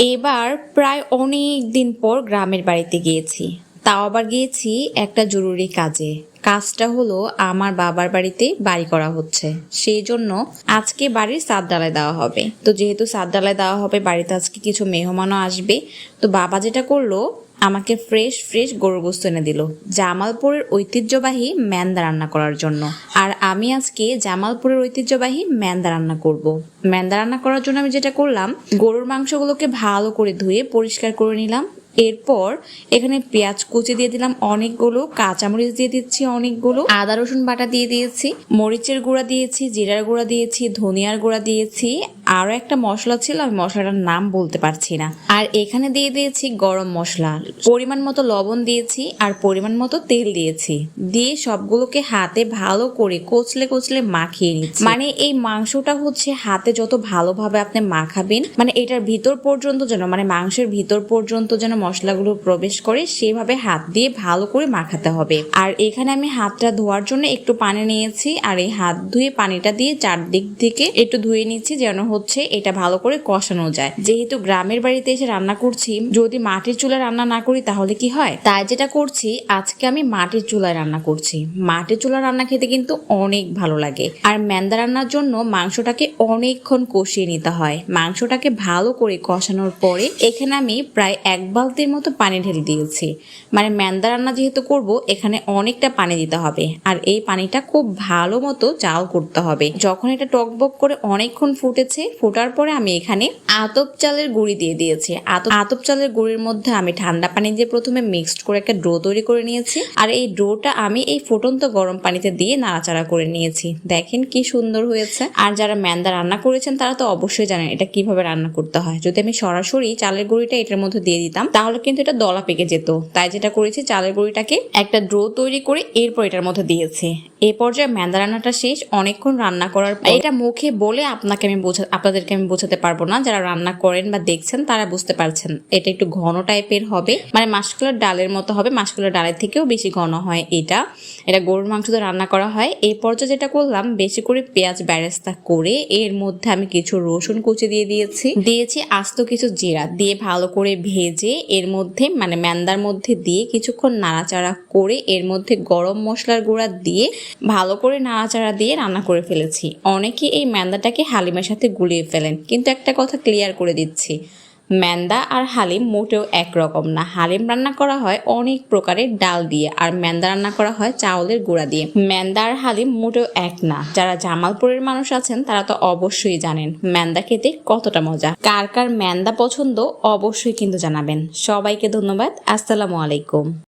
এবার প্রায় অনেক দিন পর গ্রামের বাড়িতে গিয়েছি। তাও আবার গিয়েছি একটা জরুরি কাজে। কাজটা হলো আমার বাবার বাড়িতে বাড়ি করা হচ্ছে। সেই জন্য আজকে বাড়ির সাত ডালায় দেওয়া হবে। তো যেহেতু সাত ডালায় দেওয়া হবে, বাড়িতে আজকে কিছু মেহমানও আসবে। তো বাবা যেটা করল, আমাকে ফ্রেশ ফ্রেশ গরুর গোস্ত এনে দিল। জামালপুরের ঐতিহ্যবাহী ম্যান্দা রান্না করার জন্য। আমি আজকে জামালপুরের ঐতিহ্যবাহী ম্যান্দা রান্না করব। ম্যান্দা রান্না করার জন্য আমি যেটা করলাম, গরুর মাংসগুলোকে ভালো করে ধুয়ে পরিষ্কার করে নিলাম এরপর এখানে পেঁয়াজ কুচি দিয়ে দিলাম অনেকগুলো, কাঁচামরিচ দিয়ে দিচ্ছি অনেকগুলো, আদা রসুন বাটা দিয়ে দিয়েছি, মরিচের গুঁড়া দিয়েছি, জিরার গুঁড়া দিয়েছি, ধনিয়ার গুঁড়া দিয়েছি আরও একটা মশলা ছিল, আমি মশলাটার নাম বলতে পারছি না। আর এখানে দিয়ে দিয়েছি গরম মশলা। পরিমাণ মতো লবণ দিয়েছি আর পরিমাণ মতো তেল দিয়েছি। দিয়ে সবগুলোকে হাতে ভালো করে কচলে কচলে মাখিয়ে নিচ্ছি। মানে এই মাংসটা হচ্ছে হাতে যত ভালোভাবে আপনি মাখাবেন মানে এটার ভিতর পর্যন্ত যেন মানে মাংসের ভিতর পর্যন্ত যেন মশলাগুলো প্রবেশ করে, সেভাবে হাত দিয়ে ভালো করে মাখাতে হবে। আর এখানে আমি হাতটা ধোয়ার জন্য একটু পানি নিয়েছি, আর এই হাত ধুয়ে পানিটা দিয়ে চারদিক থেকে একটু ধুয়ে নিচ্ছি যেন হচ্ছে এটা ভালো করে কষানো যায়। যেহেতু গ্রামের বাড়িতে এসে রান্না করছি, যদি মাটির চুলায় রান্না না করি তাহলে কি হয়? তাই যেটা করছি, আজকে আমি মাটির চুলায় রান্না করছি। মাটির চুলায় রান্না খেতে কিন্তু অনেক ভালো লাগে। আর ম্যান্দা রান্নার জন্য মাংসটাকে অনেকক্ষণ কষিয়ে নিতে হয়। মাংসটাকে ভালো করে কষানোর পরে এখানে আমি প্রায় এক বালতির মতো পানি ঢেলে দিয়েছি। মানে ম্যান্দা রান্না যেহেতু করব, এখানে অনেকটা পানি দিতে হবে। আর এই পানিটা খুব ভালো মতো চাল করতে হবে। যখন এটা টকবক করে অনেকক্ষণ ফুটেছে ফোটার পরে আমি এখানে আতপ চালের গুঁড়ি দিয়ে দিয়েছি। আতপ চালের গুঁড়ির মধ্যে আমি ঠান্ডা পানি দিয়ে প্রথমে মিক্সড করে একটা ডো তৈরি করে নিয়েছি। আর এই ডোটা আমি এই ফুটন্ত গরম পানিতে দিয়ে নাড়াচাড়া করে নিয়েছি। দেখেন কি সুন্দর হয়েছে। আর যারা ম্যান্দা রান্না করেছেন, তারা তো অবশ্যই জানেন এটা কীভাবে রান্না করতে হয়। যদি আমি সরাসরি চালের গুঁড়িটা এটার মধ্যে দিয়ে দিতাম, তাহলে কিন্তু এটা দলা পেকে যেত। তাই যেটা করেছি, চালের গুঁড়িটাকে একটা ড্রো তৈরি করে এরপর এটার মধ্যে দিয়েছি। এই পর্যায়ে ম্যান্দা রান্নাটা শেষ। অনেকক্ষণ রান্না করার এটা মুখে বলে আপনাকে আমি বোঝা আপনাদেরকে আমি বোঝাতে পারব না। যারা রান্না করেন বা দেখছেন, তারা বুঝতে পারছেন। এটা একটু ঘন টাইপের হবে। মানে মাসকলার ডালের মতো হবে। মাসকলার ডালের থেকেও বেশি ঘন হয় এটা। এটা গরুর মাংস দিয়ে রান্না করা হয়। এই পর্যায়ে যেটা করলাম, বেশি করে পেঁয়াজ ব্যারেস্তা করে এর মধ্যে আমি কিছু রসুন কুচি দিয়ে দিয়েছি। দিয়েছি আস্ত কিছু জিরা দিয়ে ভালো করে ভেজে এর মধ্যে মানে ম্যান্দার মধ্যে দিয়ে কিছুক্ষণ নাড়াচাড়া করে এর মধ্যে গরম মশলার গুঁড়া দিয়ে ভালো করে নাড়াচাড়া দিয়ে রান্না করে ফেলেছি। অনেকে এই ম্যান্দাটাকে হালিমের সাথে গুলিয়ে ফেলেন। কিন্তু একটা কথা ক্লিয়ার করে দিচ্ছি। ম্যান্দা আর হালিম মোটেও একরকম না। হালিম রান্না করা হয় অনেক প্রকারের ডাল দিয়ে আর ম্যান্দা রান্না করা হয় চাউলের গুঁড়া দিয়ে। ম্যান্দা আর হালিম মোটেও এক না। যারা জামালপুরের মানুষ আছেন, তারা তো অবশ্যই জানেন ম্যান্দা খেতে কতটা মজা। কার কার ম্যান্দা পছন্দ অবশ্যই কিন্তু জানাবেন। সবাইকে ধন্যবাদ। আসসালামু আলাইকুম।